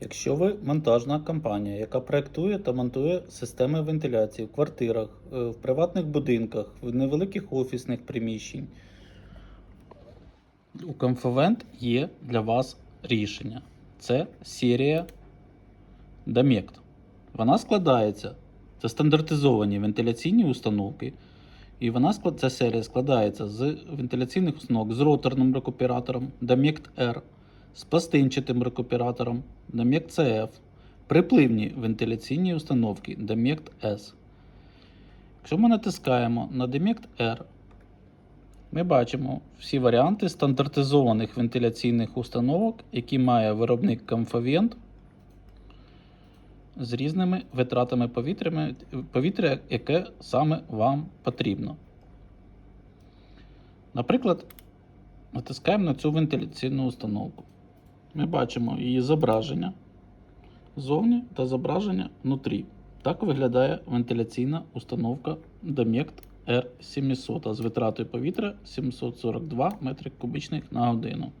Якщо ви монтажна компанія, яка проектує та монтує системи вентиляції в квартирах, е, в приватних будинках, в невеликих офісних приміщень, у Comfavent є для вас рішення. Це серія Damect. Вона складається, це стандартизовані вентиляційні установки. І вона ця серія складається з вентиляційних установок з роторним рекуператором Damect R, з пластинчатим рекуператором Damect CF, припливні вентиляційні установки Damect S. Якщо ми натискаємо на Damect R, ми бачимо всі варіанти стандартизованих вентиляційних установок, які має виробник Comfavent з різними витратами повітря, яке саме вам потрібно. Наприклад, натискаємо на цю вентиляційну установку. Ми бачимо її зображення ззовні та зображення внутрі. Так виглядає вентиляційна установка Domect R700 з витратою повітря 742 м3 на годину.